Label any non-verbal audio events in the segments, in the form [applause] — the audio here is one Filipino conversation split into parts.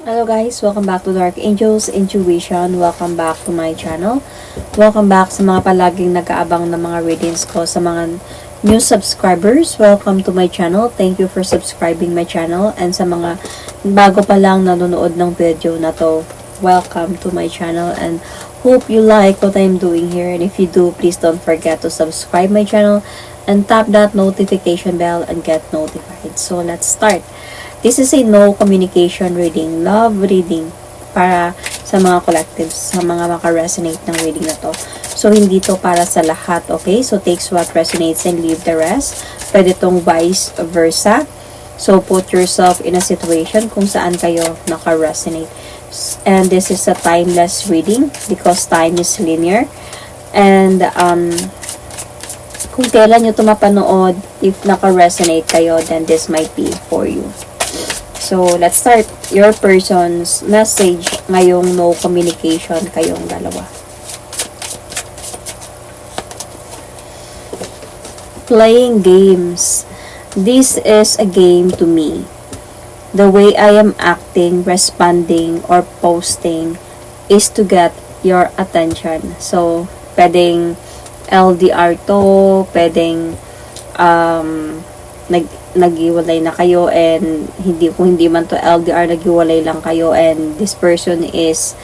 Hello guys, welcome back to Dark Angels Intuition. Welcome back to my channel. Welcome back sa mga palaging nag-aabang ng mga readings ko sa mga new subscribers. Welcome to my channel. Thank you for subscribing my channel. And sa mga bago pa lang nanonood ng video na to, welcome to my channel and hope you like what I'm doing here. And if you do, please don't forget to subscribe my channel and tap that notification bell and get notified. So let's start. This is a no communication reading, love reading para sa mga collectives, sa mga maka-resonate ng reading na to. So, hindi to para sa lahat, okay? So, takes what resonates and leave the rest. Pwede tong vice versa. So, put yourself in a situation kung saan kayo naka-resonate. And this is a timeless reading because time is linear. And, um, kung kailan nyo ito mapanood, if naka-resonate kayo, then this might be for you. So, let's start your person's message ngayong no communication kayong dalawa. Playing games. This is a game to me. The way I am acting, responding, or posting is to get your attention. So, pwedeng LDR to, pwedeng um, nag naghiwalay na kayo and hindi kung hindi man to LDR naghiwalay lang kayo and this person is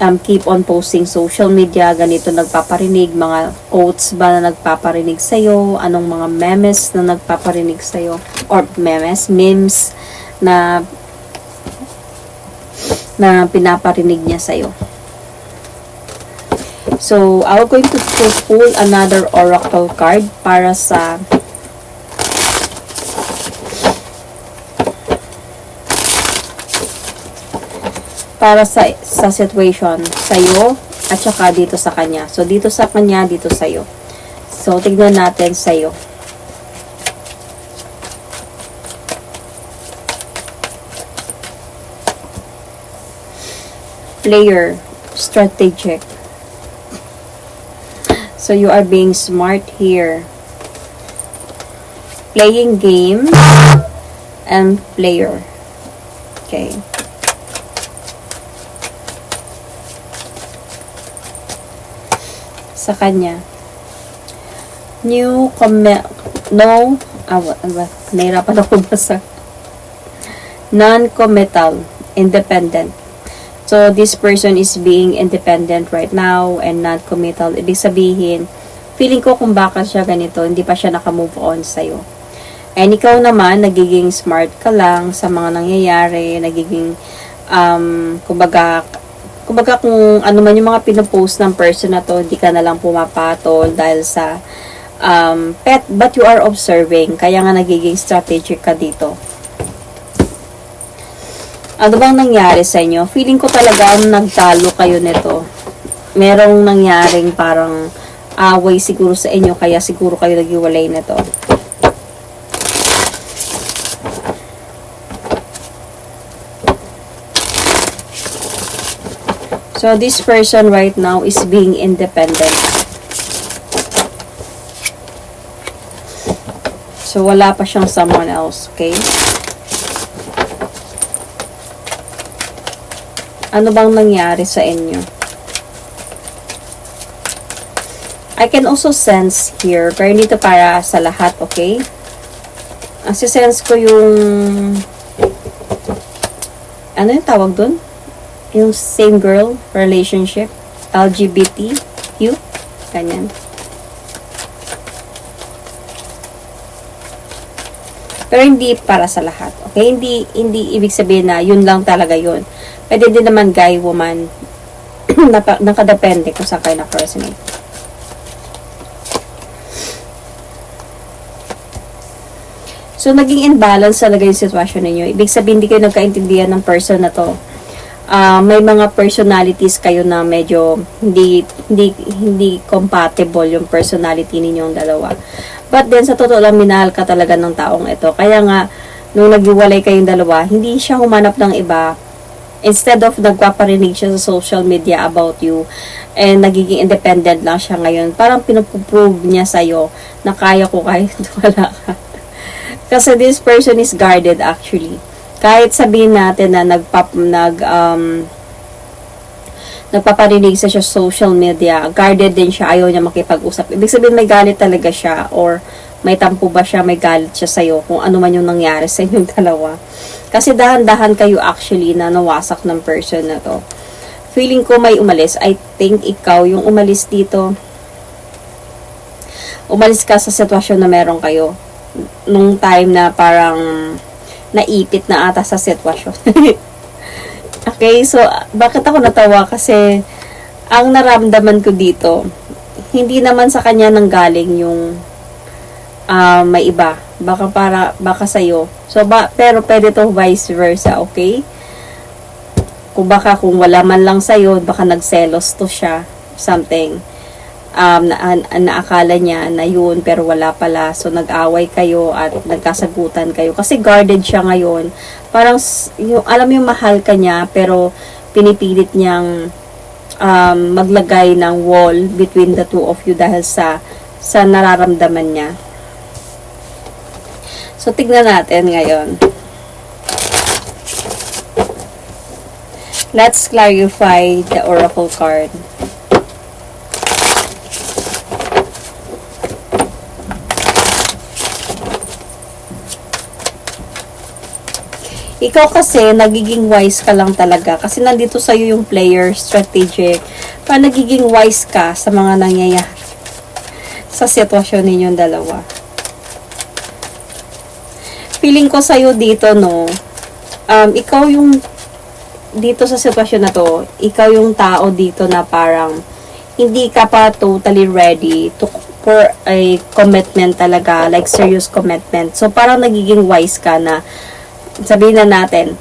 um, keep on posting social media ganito nagpaparinig mga quotes ba na nagpaparinig sa iyo anong mga memes na nagpaparinig sa iyo or memes memes na na pinaparinig niya sa iyo So, I'm going to, to pull another oracle card para sa para sa sa situation sa iyo at saka dito sa kanya. So dito sa kanya, dito sa iyo. So tignan natin sa iyo. Player, strategic. So you are being smart here. Playing games and player. Okay. Sa kanya. New comment, no, ah, what, ba, nahirapan ako basa. Non-committal, independent. So, this person is being independent right now and non-committal. Ibig sabihin, feeling ko kung bakit siya ganito, hindi pa siya naka-move on sa'yo. And ikaw naman, nagiging smart ka lang sa mga nangyayari, nagiging, um, kumbaga, kumbaga kung ano man yung mga pinopost ng person na to, hindi ka na lang pumapatol dahil sa um, pet, but you are observing, kaya nga nagiging strategic ka dito. Ano bang nangyari sa inyo? Feeling ko talaga nagtalo kayo nito. Merong nangyaring parang away siguro sa inyo, kaya siguro kayo naghiwalay nito. So, this person right now is being independent. So, wala pa siyang someone else, okay? Ano bang nangyari sa inyo? I can also sense here, pero dito para sa lahat, okay? Ang sense ko yung ano yung tawag dun? Yung same girl relationship, LGBTQ, ganyan. Pero hindi para sa lahat. Okay? Hindi hindi ibig sabihin na yun lang talaga yun. Pwede din naman guy, woman, [clears throat] nakadepende kung saan kayo na-resonate. So, naging imbalance talaga yung sitwasyon ninyo. Ibig sabihin, hindi kayo nagkaintindihan ng person na to uh, may mga personalities kayo na medyo hindi hindi hindi compatible yung personality ninyong dalawa. But then sa totoo lang minahal ka talaga ng taong ito. Kaya nga nung naghiwalay kayong dalawa, hindi siya humanap ng iba. Instead of nagpaparinig siya sa social media about you and nagiging independent lang siya ngayon, parang pinuprove niya sa'yo na kaya ko kahit [laughs] wala ka. Kasi this person is guarded actually kahit sabihin natin na nagpap, nag, um, nagpaparinig sa social media, guarded din siya, ayaw niya makipag-usap. Ibig sabihin may galit talaga siya or may tampo ba siya, may galit siya sa'yo kung ano man yung nangyari sa inyong [laughs] dalawa. Kasi dahan-dahan kayo actually na nawasak ng person na to. Feeling ko may umalis. I think ikaw yung umalis dito. Umalis ka sa sitwasyon na meron kayo. Nung time na parang naipit na ata sa sitwasyon. [laughs] Okay, so bakit ako natawa? Kasi ang naramdaman ko dito, hindi naman sa kanya nanggaling yung ah, may iba. Baka para baka sa So ba pero pwede to vice versa, okay? Kung baka kung wala man lang sa baka nagselos to siya, something. Um, na, na, naakala niya na yun pero wala pala so nag-away kayo at nagkasagutan kayo kasi guarded siya ngayon parang yung, alam yung mahal ka niya pero pinipilit niyang um, maglagay ng wall between the two of you dahil sa sa nararamdaman niya. So tignan natin ngayon. Let's clarify the oracle card. Ikaw kasi, nagiging wise ka lang talaga. Kasi nandito sa'yo yung player, strategic. Pa nagiging wise ka sa mga nangyayari sa sitwasyon ninyong dalawa. Feeling ko sa'yo dito, no, um, ikaw yung dito sa sitwasyon na to, ikaw yung tao dito na parang hindi ka pa totally ready to for a commitment talaga, like serious commitment. So, parang nagiging wise ka na sabihin na natin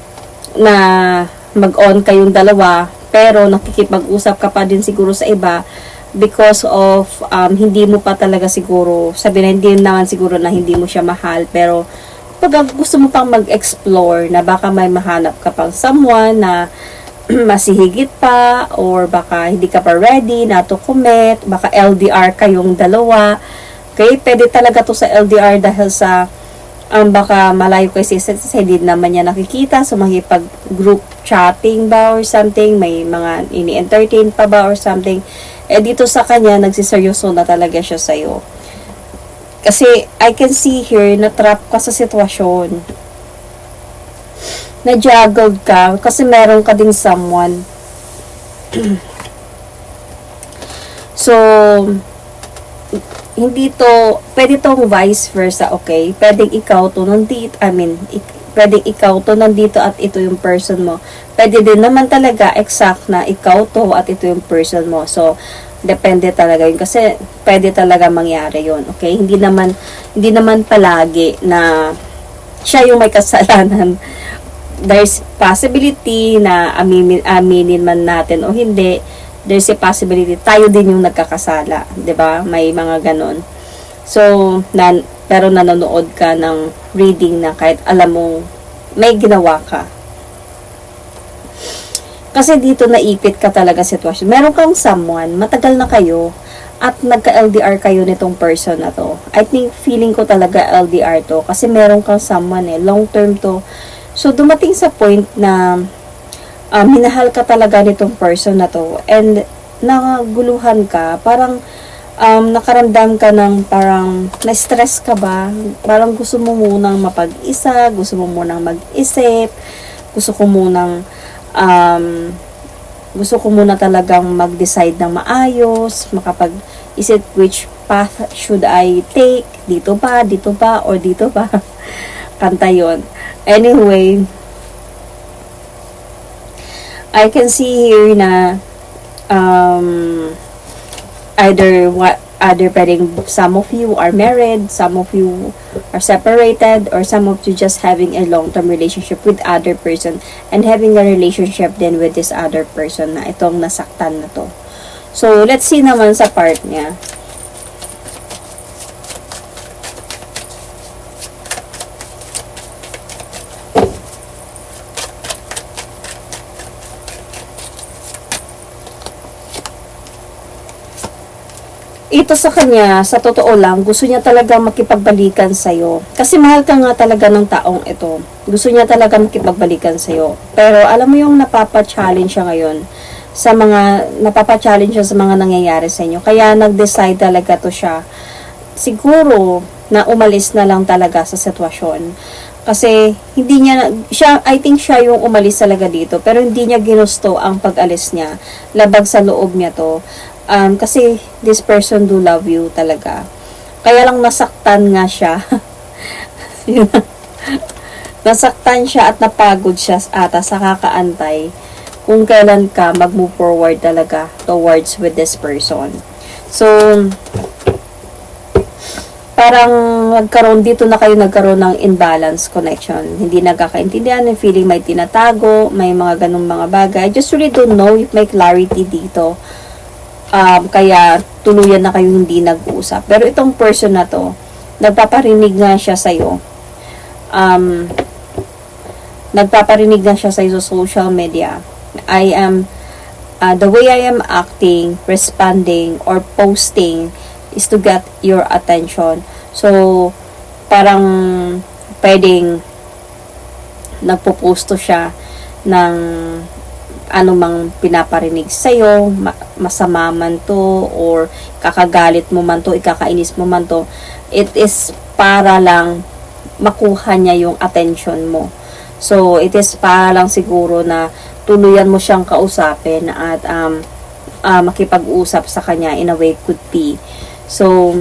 na mag-on kayong dalawa pero nakikipag-usap ka pa din siguro sa iba because of um, hindi mo pa talaga siguro sabi na hindi naman siguro na hindi mo siya mahal pero pag gusto mo pang mag-explore na baka may mahanap ka pang someone na [clears throat] masihigit pa or baka hindi ka pa ready na to commit baka LDR kayong dalawa. Okay pwede talaga to sa LDR dahil sa um, baka malayo kay sis kasi hindi naman niya nakikita. So makipag group chatting ba or something? May mga ini-entertain pa ba or something? Eh dito sa kanya nagsiseryoso na talaga siya sa'yo. Kasi I can see here na trap ka sa sitwasyon. Na juggled ka kasi meron ka ding someone. [clears throat] So hindi to, pwede tong vice versa, okay? Pwedeng ikaw to nandito, I mean, ik, pwedeng ikaw to nandito at ito yung person mo. Pwede din naman talaga exact na ikaw to at ito yung person mo. So, depende talaga yun kasi pwede talaga mangyari yun, okay? Hindi naman, hindi naman palagi na siya yung may [laughs] kasalanan. There's possibility na aminin, aminin man natin o hindi there's a possibility tayo din yung nagkakasala, 'di ba? May mga ganon. So, nan pero nanonood ka ng reading na kahit alam mo may ginawa ka. Kasi dito naipit ka talaga sitwasyon. Meron kang someone, matagal na kayo, at nagka-LDR kayo nitong person na to. I think feeling ko talaga LDR to kasi meron kang someone eh, long term to. So dumating sa point na um, minahal ka talaga nitong person na to and naguluhan ka, parang um, nakaramdam ka ng parang na-stress ka ba? Parang gusto mo munang mapag-isa, gusto mo munang mag-isip, gusto ko munang um, gusto ko muna talagang mag-decide ng maayos, makapag-isip which path should I take, dito ba, dito ba, or dito ba. [laughs] Kanta yun. Anyway, I can see here na um, either what other pwedeng some of you are married, some of you are separated, or some of you just having a long-term relationship with other person and having a relationship then with this other person na itong nasaktan na to. So, let's see naman sa part niya. Dito sa kanya, sa totoo lang, gusto niya talaga makipagbalikan sa'yo. Kasi mahal ka nga talaga ng taong ito. Gusto niya talaga makipagbalikan sa'yo. Pero alam mo yung napapa-challenge siya ngayon sa mga, napapa-challenge siya sa mga nangyayari sa inyo. Kaya nag-decide talaga to siya. Siguro, na umalis na lang talaga sa sitwasyon. Kasi, hindi niya, siya, I think siya yung umalis talaga dito. Pero hindi niya ginusto ang pag-alis niya. Labag sa loob niya to. Um, kasi this person do love you talaga. Kaya lang nasaktan nga siya. [laughs] Nasaktan siya at napagod siya ata sa kakaantay kung kailan ka mag-move forward talaga towards with this person. So, parang nagkaroon dito na kayo nagkaroon ng imbalance connection. Hindi nagkakaintindihan, yung feeling may tinatago, may mga ganung mga bagay. I just really don't know if may clarity dito. Um, kaya tuluyan na kayo hindi nag-uusap. Pero itong person na to, nagpaparinig nga siya sa'yo. Um, nagpaparinig na siya sa'yo sa social media. I am, uh, the way I am acting, responding, or posting is to get your attention. So, parang pwedeng nagpo-posto siya ng anumang pinaparinig sa'yo, ma- masama man to, or kakagalit mo man to, ikakainis mo man to, it is para lang makuha niya yung attention mo. So, it is para lang siguro na tuluyan mo siyang kausapin at um, ah, makipag-usap sa kanya in a way could be. So,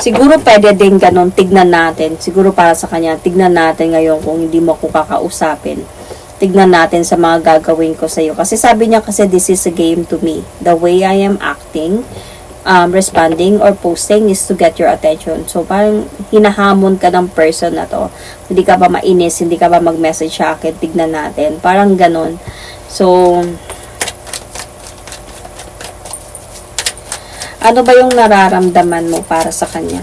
siguro pwede din ganun, tignan natin. Siguro para sa kanya, tignan natin ngayon kung hindi mo ako kakausapin. Tignan natin sa mga gagawin ko sa iyo. Kasi sabi niya kasi this is a game to me. The way I am acting, um, responding or posting is to get your attention. So, parang hinahamon ka ng person na to. Hindi ka ba mainis, hindi ka ba mag-message sa akin, tignan natin. Parang ganun. So, ano ba yung nararamdaman mo para sa kanya?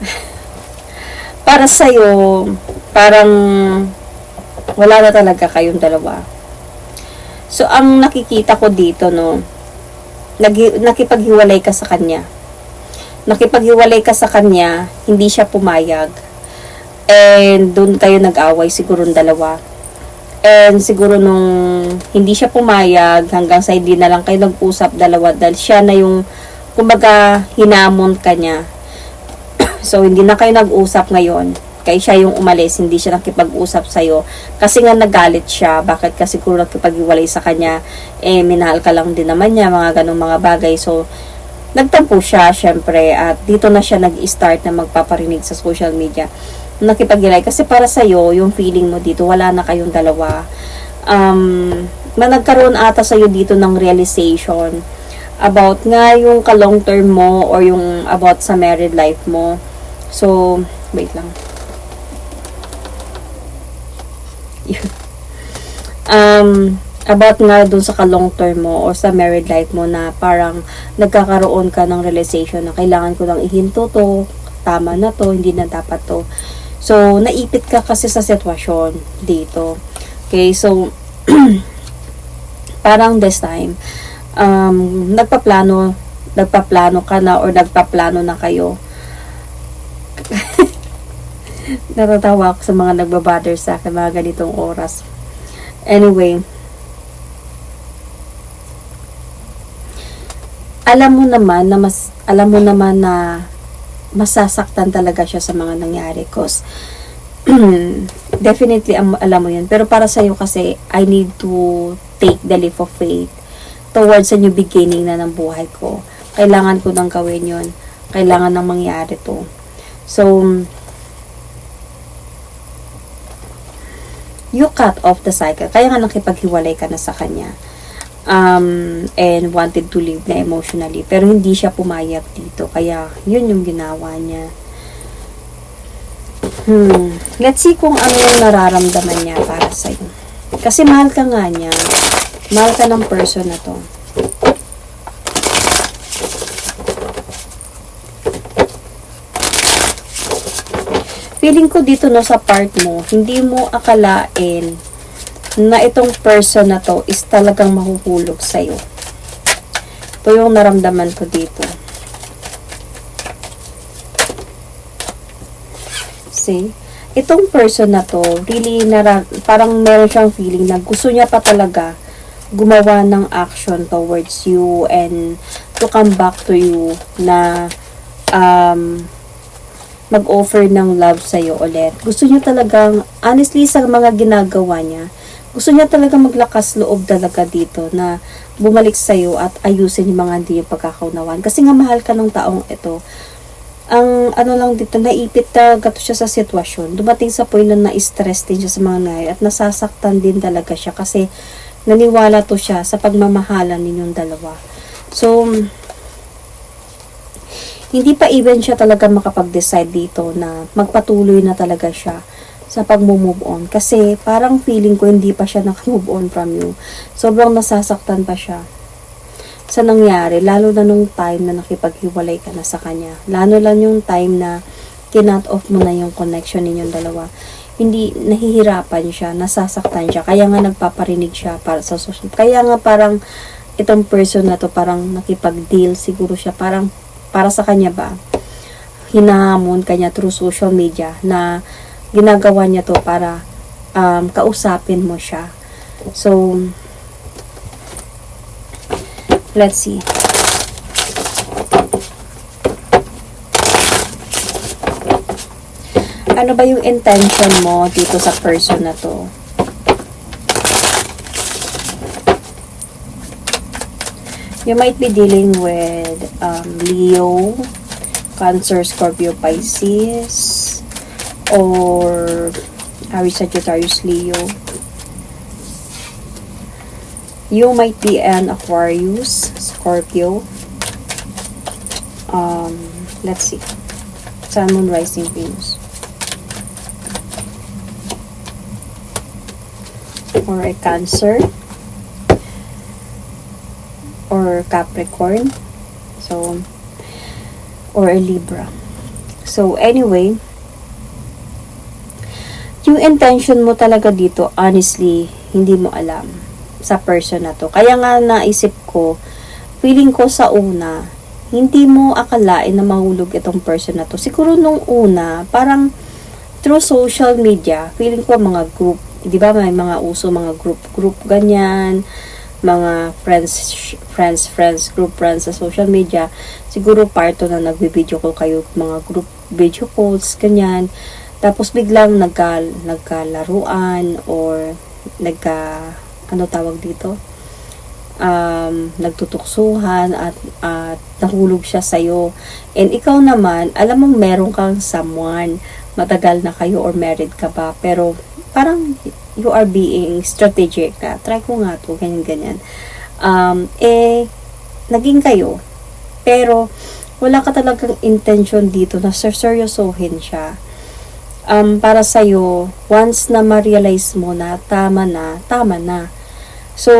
[laughs] para sa'yo, parang wala na talaga kayong dalawa. So, ang nakikita ko dito, no, nagi, nakipaghiwalay ka sa kanya. Nakipaghiwalay ka sa kanya, hindi siya pumayag. And doon kayo nag-away, siguro ng dalawa. And siguro nung hindi siya pumayag, hanggang sa hindi na lang kayo nag-usap dalawa, dahil siya na yung, kumbaga, hinamon ka [coughs] so, hindi na kayo nag-usap ngayon kaya siya yung umalis, hindi siya nakipag-usap sa'yo. Kasi nga nagalit siya, bakit kasi siguro nakipag-iwalay sa kanya, eh, minahal ka lang din naman niya, mga ganong mga bagay. So, nagtampo siya, syempre, at dito na siya nag-start na magpaparinig sa social media. Nakipag-iwalay, kasi para sa'yo, yung feeling mo dito, wala na kayong dalawa. Um, nagkaroon ata sa'yo dito ng realization about nga yung ka-long term mo or yung about sa married life mo. So, wait lang. [laughs] um, about nga dun sa ka-long term mo or sa married life mo na parang nagkakaroon ka ng realization na kailangan ko lang ihinto to, tama na to, hindi na dapat to. So, naipit ka kasi sa sitwasyon dito. Okay, so, [clears throat] parang this time, um, nagpaplano, nagpaplano ka na or nagpaplano na kayo. [laughs] Natatawa ako sa mga nagbabother sa akin mga ganitong oras. Anyway, alam mo naman na mas alam mo naman na masasaktan talaga siya sa mga nangyari cause [clears throat] definitely am- alam mo yun. Pero para sa iyo kasi I need to take the leap of faith towards a new beginning na ng buhay ko. Kailangan ko nang gawin yun. Kailangan nang mangyari to. So you cut off the cycle. Kaya nga nakipaghiwalay ka na sa kanya. Um, and wanted to live na emotionally. Pero hindi siya pumayag dito. Kaya, yun yung ginawa niya. Hmm. Let's see kung ano yung nararamdaman niya para sa'yo. Kasi mahal ka nga niya. Mahal ka ng person na to. Feeling ko dito no sa part mo, hindi mo akalain na itong person na to is talagang mahuhulog sa'yo. Ito yung naramdaman ko dito. See? Itong person na to, really, nara- parang meron siyang feeling na gusto niya pa talaga gumawa ng action towards you and to come back to you na um, mag-offer ng love sa'yo ulit. Gusto niya talagang, honestly, sa mga ginagawa niya, gusto niya talaga maglakas loob talaga dito na bumalik sa'yo at ayusin yung mga hindi yung pagkakaunawan. Kasi nga mahal ka ng taong ito. Ang ano lang dito, naipit talaga siya sa sitwasyon. Dumating sa point na na-stress din siya sa mga nangyari at nasasaktan din talaga siya kasi naniwala to siya sa pagmamahalan ninyong dalawa. So, hindi pa even siya talaga makapag-decide dito na magpatuloy na talaga siya sa pag-move on. Kasi parang feeling ko hindi pa siya nakamove on from you. Sobrang nasasaktan pa siya sa nangyari. Lalo na nung time na nakipaghiwalay ka na sa kanya. Lalo lang yung time na kinat off mo na yung connection ninyong dalawa. Hindi, nahihirapan siya, nasasaktan siya. Kaya nga nagpaparinig siya para sa social. Kaya nga parang itong person na to parang nakipag-deal siguro siya. Parang para sa kanya ba, hinahamon kanya through social media na ginagawa niya to para um, kausapin mo siya. So, let's see. Ano ba yung intention mo dito sa person na to? You might be dealing with um, Leo, Cancer, Scorpio, Pisces, or Aries, Sagittarius, Leo. You might be an Aquarius, Scorpio. Um, let's see. Sun, Moon, Rising, Venus. Or a Cancer or Capricorn. So, or a Libra. So, anyway, yung intention mo talaga dito, honestly, hindi mo alam sa person na to. Kaya nga naisip ko, feeling ko sa una, hindi mo akalain na mahulog itong person na to. Siguro nung una, parang through social media, feeling ko mga group, di ba may mga uso, mga group-group ganyan, mga friends, friends, friends, group friends sa social media, siguro part to na nagbi-video call kayo, mga group video calls, ganyan. Tapos biglang nagka, nagkalaruan or nagka, ano tawag dito? Um, nagtutuksuhan at, at nahulog siya sa'yo. And ikaw naman, alam mong meron kang someone, matagal na kayo or married ka ba, pero parang you are being strategic na, try ko nga to, ganyan-ganyan. Um, eh, naging kayo, pero wala ka talagang intention dito na seryosohin siya. Um, para sa'yo, once na ma-realize mo na tama na, tama na. So,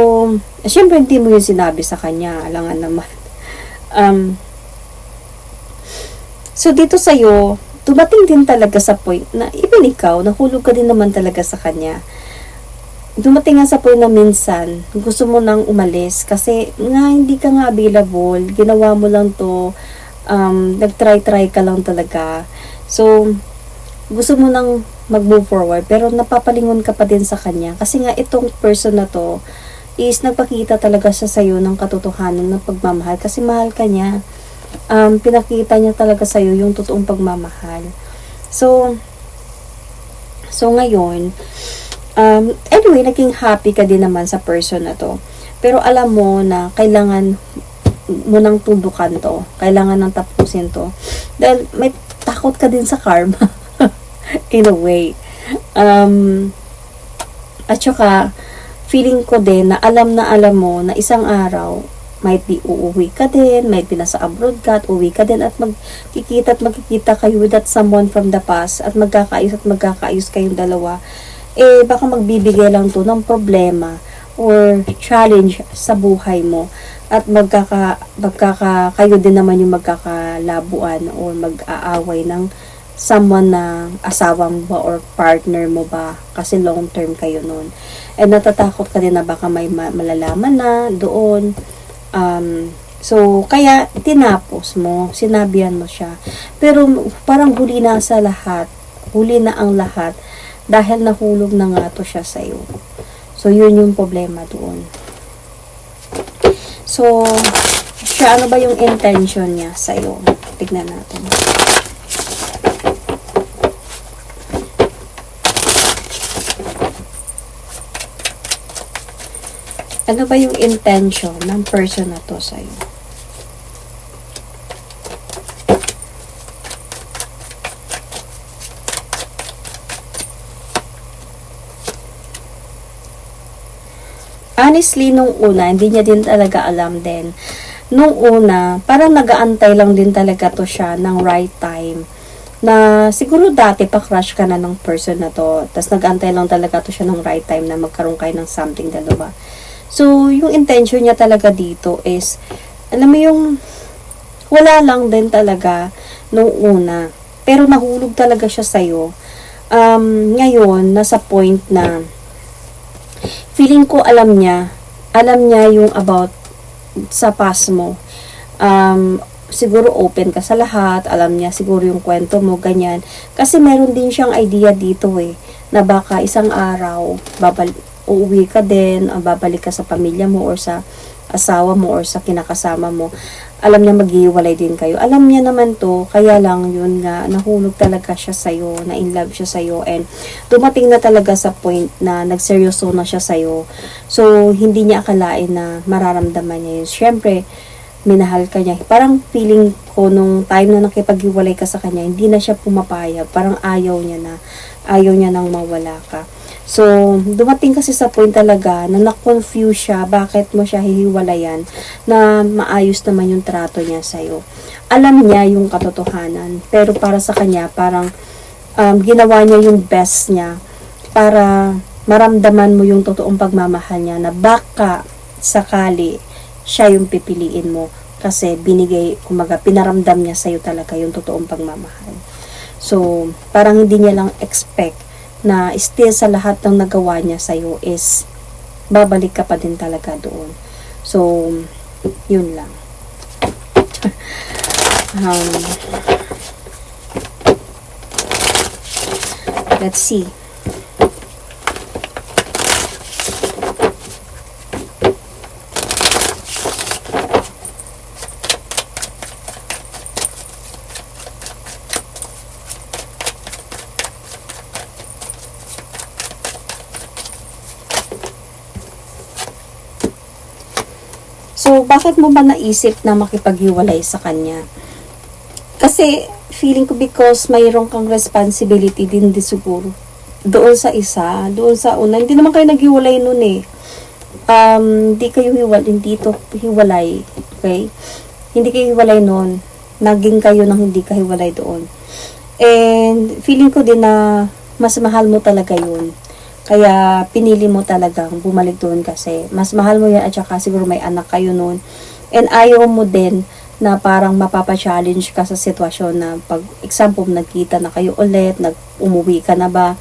syempre hindi mo yung sinabi sa kanya, alangan naman. Um, so, dito sa'yo, dumating din talaga sa point na even ikaw, nahulog ka din naman talaga sa kanya. Dumating nga sa point na minsan, gusto mo nang umalis kasi nga hindi ka nga available, ginawa mo lang to, um, nag-try-try ka lang talaga. So, gusto mo nang mag-move forward pero napapalingon ka pa din sa kanya kasi nga itong person na to is nagpakita talaga siya sa'yo ng katotohanan ng pagmamahal kasi mahal ka niya um, pinakita niya talaga sa iyo yung totoong pagmamahal. So, so ngayon, um, anyway, naging happy ka din naman sa person na to. Pero alam mo na kailangan mo nang tudukan to. Kailangan nang tapusin to. Dahil may takot ka din sa karma. [laughs] In a way. Um, at saka, feeling ko din na alam na alam mo na isang araw, might be uuwi ka din, might be nasa abroad ka at uwi ka din at magkikita at magkikita kayo with that someone from the past at magkakaayos at magkakaayos kayong dalawa. Eh baka magbibigay lang to ng problema or challenge sa buhay mo. At magkaka, magkaka kayo din naman yung magkakalabuan or mag-aaway ng someone na asawa mo ba or partner mo ba kasi long term kayo nun. And natatakot ka din na baka may ma- malalaman na doon. Um, so kaya tinapos mo sinabihan mo siya. Pero parang huli na sa lahat huli na ang lahat dahil nahulog na nga to siya sa'yo. So yun yung problema doon. So siya ano ba yung intention niya sa'yo? Tignan natin. Ano ba yung intention ng person na to sa'yo? Honestly, nung una, hindi niya din talaga alam din. Nung una, parang nagaantay lang din talaga to siya ng right time. Na siguro dati pa crush ka na ng person na to. Tapos nagaantay lang talaga to siya ng right time na magkaroon kayo ng something dalawa. So, yung intention niya talaga dito is, alam mo yung, wala lang din talaga nung una. Pero nahulog talaga siya sa'yo. Um, ngayon, nasa point na, feeling ko alam niya, alam niya yung about sa past mo. Um, siguro open ka sa lahat, alam niya siguro yung kwento mo, ganyan. Kasi meron din siyang idea dito eh, na baka isang araw, babalik, uuwi ka din, ah, babalik ka sa pamilya mo or sa asawa mo or sa kinakasama mo. Alam niya maghiwalay din kayo. Alam niya naman to, kaya lang yun nga, nahulog talaga siya sa'yo, na in love siya sa'yo, and dumating na talaga sa point na nagseryoso na siya sa'yo. So, hindi niya akalain na mararamdaman niya yun. Siyempre, minahal ka niya. Parang feeling ko nung time na nakipaghiwalay ka sa kanya, hindi na siya pumapayag. Parang ayaw niya na, ayaw niya nang mawala ka. So, dumating kasi sa point talaga na na-confuse siya bakit mo siya hihiwalayan na maayos naman yung trato niya sa'yo. Alam niya yung katotohanan, pero para sa kanya, parang um, ginawa niya yung best niya para maramdaman mo yung totoong pagmamahal niya na baka sakali siya yung pipiliin mo kasi binigay, kumaga, pinaramdam niya sa'yo talaga yung totoong pagmamahal. So, parang hindi niya lang expect na still sa lahat ng nagawa niya sa'yo is babalik ka pa din talaga doon. So, yun lang. [laughs] um, let's see. So, bakit mo ba naisip na makipaghiwalay sa kanya? Kasi, feeling ko because mayroon kang responsibility din di siguro. Doon sa isa, doon sa una, hindi naman kayo naghiwalay noon eh. Um, hindi kayo hiwalay, hindi to hiwalay. Okay? Hindi kayo hiwalay noon. Naging kayo nang hindi ka hiwalay doon. And, feeling ko din na mas mahal mo talaga yun. Kaya pinili mo talagang bumalik doon kasi mas mahal mo yan at saka siguro may anak kayo noon. And ayaw mo din na parang mapapa-challenge ka sa sitwasyon na pag example nagkita na kayo ulit, nag-umuwi ka na ba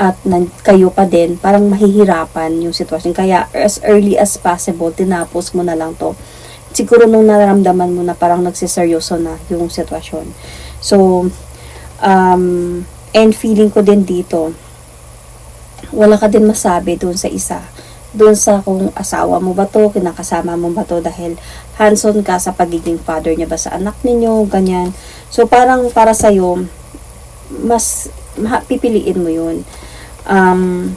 at nag, kayo pa din, parang mahihirapan yung sitwasyon. Kaya as early as possible, tinapos mo na lang to. Siguro nung nararamdaman mo na parang nagsiseryoso na yung sitwasyon. So, um, and feeling ko din dito, wala ka din masabi doon sa isa. Doon sa kung asawa mo ba to, kinakasama mo ba to dahil hands-on ka sa pagiging father niya ba sa anak ninyo, ganyan. So, parang para sa'yo, mas ma- pipiliin mo yun. Um,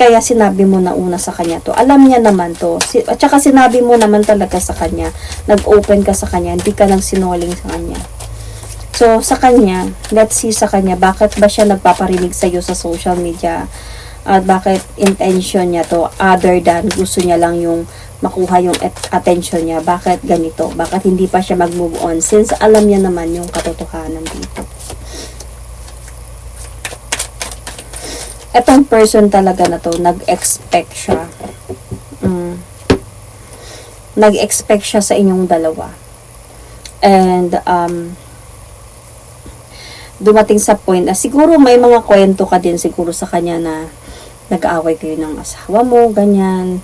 kaya sinabi mo na una sa kanya to. Alam niya naman to. Si, at saka sinabi mo naman talaga sa kanya. Nag-open ka sa kanya. Hindi ka lang sinolling sa kanya. So, sa kanya, let's see sa kanya, bakit ba siya nagpaparinig sa'yo sa social media? At bakit intention niya to other than gusto niya lang yung makuha yung at- attention niya bakit ganito bakit hindi pa siya mag-move on since alam niya naman yung katotohanan dito etong person talaga na to, nag-expect siya. Mm. Nag-expect siya sa inyong dalawa. And, um, dumating sa point na siguro may mga kwento ka din siguro sa kanya na nag-aaway kayo ng asawa mo, ganyan.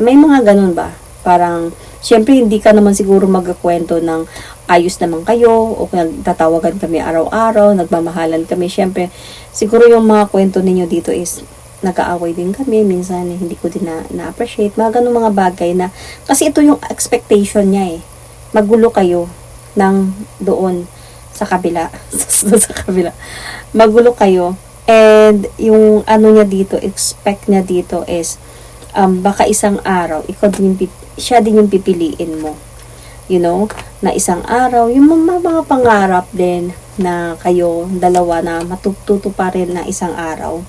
May mga ganun ba? Parang, syempre hindi ka naman siguro magkakwento ng ayos naman kayo o nagtatawagan kami araw-araw, nagmamahalan kami. Syempre, siguro yung mga kwento ninyo dito is nag-aaway din kami, minsan eh, hindi ko din na, na-appreciate. Mga ganun mga bagay na, kasi ito yung expectation niya eh. Magulo kayo ng doon sa kabila. [laughs] sa kabila. Magulo kayo. And yung ano niya dito, expect niya dito is um, baka isang araw, ikaw din siya din yung pipiliin mo. You know, na isang araw, yung mga, mga pangarap din na kayo, dalawa na matututo pa rin na isang araw.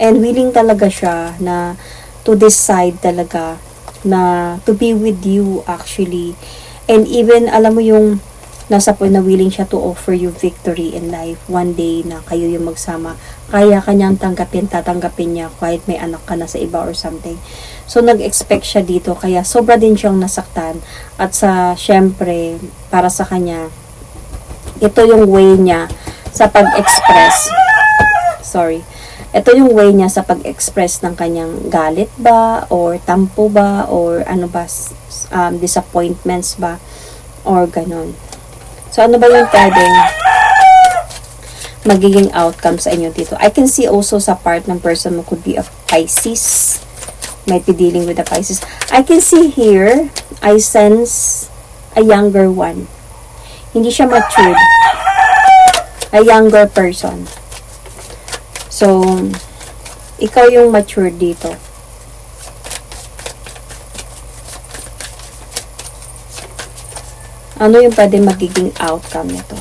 And willing talaga siya na to decide talaga na to be with you actually. And even, alam mo yung nasa point na willing siya to offer you victory in life. One day na kayo yung magsama. Kaya kanyang tanggapin tatanggapin niya kahit may anak ka na sa iba or something. So nag-expect siya dito. Kaya sobra din siyang nasaktan. At sa syempre para sa kanya ito yung way niya sa pag-express. Sorry. Ito yung way niya sa pag-express ng kanyang galit ba? Or tampo ba? Or ano ba? Um, disappointments ba? Or ganon So, ano ba yung pwedeng magiging outcome sa inyo dito? I can see also sa part ng person mo could be a Pisces. Might be dealing with a Pisces. I can see here, I sense a younger one. Hindi siya matured. A younger person. So, ikaw yung mature dito. Ano yung pwede magiging outcome nito?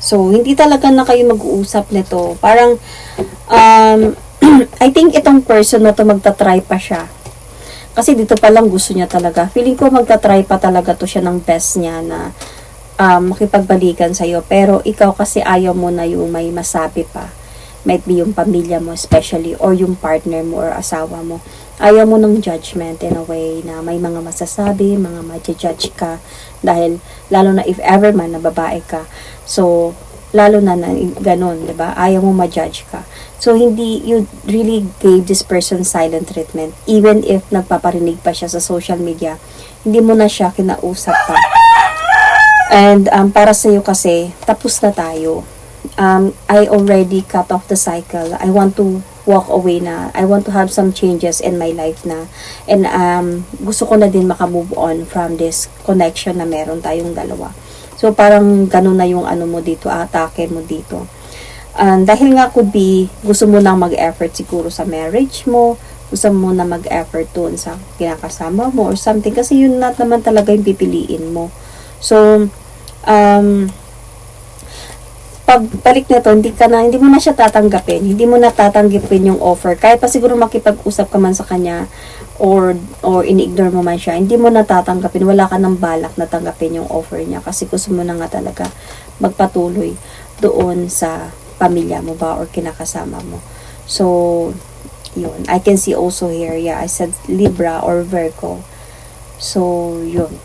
So, hindi talaga na kayo mag-uusap nito. Parang, um, [clears throat] I think itong person na to magta-try pa siya. Kasi dito pa lang gusto niya talaga. Feeling ko magta-try pa talaga to siya ng best niya na um, makipagbalikan sa'yo. Pero ikaw kasi ayaw mo na yung may masabi pa. Might be yung pamilya mo especially or yung partner mo or asawa mo. Ayaw mo ng judgment in a way na may mga masasabi, mga ma-judge ka. Dahil lalo na if ever man na babae ka. So, lalo na na ganun, di ba? Ayaw mo ma-judge ka. So, hindi, you really gave this person silent treatment. Even if nagpaparinig pa siya sa social media, hindi mo na siya kinausap pa. And um, para sa iyo kasi, tapos na tayo. Um, I already cut off the cycle. I want to walk away na. I want to have some changes in my life na. And um, gusto ko na din makamove on from this connection na meron tayong dalawa. So, parang ganun na yung ano mo dito, atake mo dito. Um, dahil nga could be, gusto mo nang mag-effort siguro sa marriage mo, gusto mo na mag-effort doon sa kinakasama mo or something. Kasi yun na naman talaga yung pipiliin mo. So, um, pagbalik nito, hindi ka na, hindi mo na siya tatanggapin. Hindi mo na tatanggapin yung offer. Kahit pa siguro makipag-usap ka man sa kanya or or ini-ignore mo man siya, hindi mo na tatanggapin. Wala ka ng balak na tanggapin yung offer niya kasi gusto mo na nga talaga magpatuloy doon sa pamilya mo ba or kinakasama mo. So, yun. I can see also here, yeah, I said Libra or Virgo. So, yun.